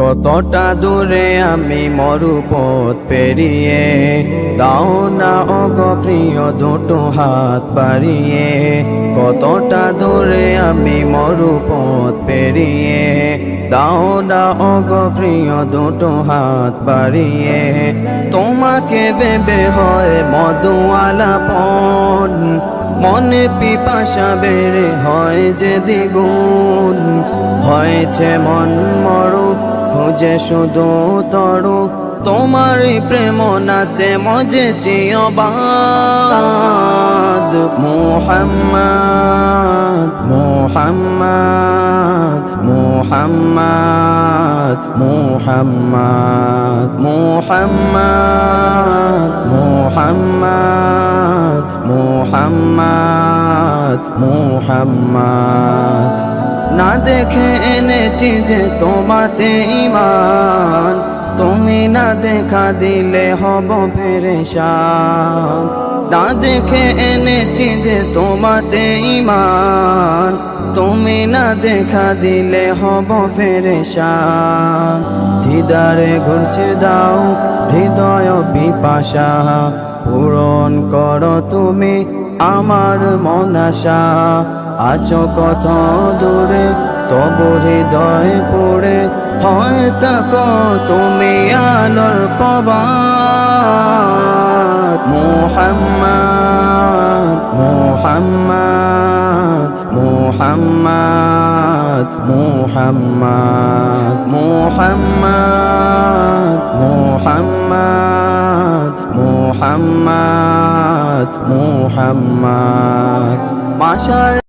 কতটা দূরে আমি মরুপথ পেরিয়ে, দাও না অগ প্রিয় দুটো হাত বাড়িয়ে, কতটা দূরে আমি মরুপথ পেরিয়ে, দাও না অগ প্রিয় দুটো হাত বাড়িয়ে। তোমাকে বেবে হয় মধুয়ালা পন মনে পিপাসা বেড়ে হয় যে দ্বিগুণ, হয়েছে মন মরু খুঁজে শুধু তরু তোমার প্রেম নাতে মজেছি অবাদ মোহাম্মদ মোহাম্মদ মোহাম্মদ মোহাম্মদ মোহাম্মদ মোহাম্মদ মোহাম্মদ মোহাম্মদ। না দেখে এনেছি যে তোমাতে ইমান তুমি না দেখা দিলে হব ফেরেশান না দেখে এনেছি যে তোমাতে ইমান তুমি না দেখা দিলে হব ফেরেশান দিদারে ঘুরছে দাও, হৃদয় পিপাসা পূরণ করো তুমি আমার মনাশা আছো কত দূরে তব হৃদয় পড়ে হয় তাকো তুমি আলোর পবাদ মোহাম্মদ মোহাম্মদ মোহাম্মদ মোহাম্মদ মোহাম্মদ মোহাম্মদ মোহাম্মদ মোহাম্মদ। মাশার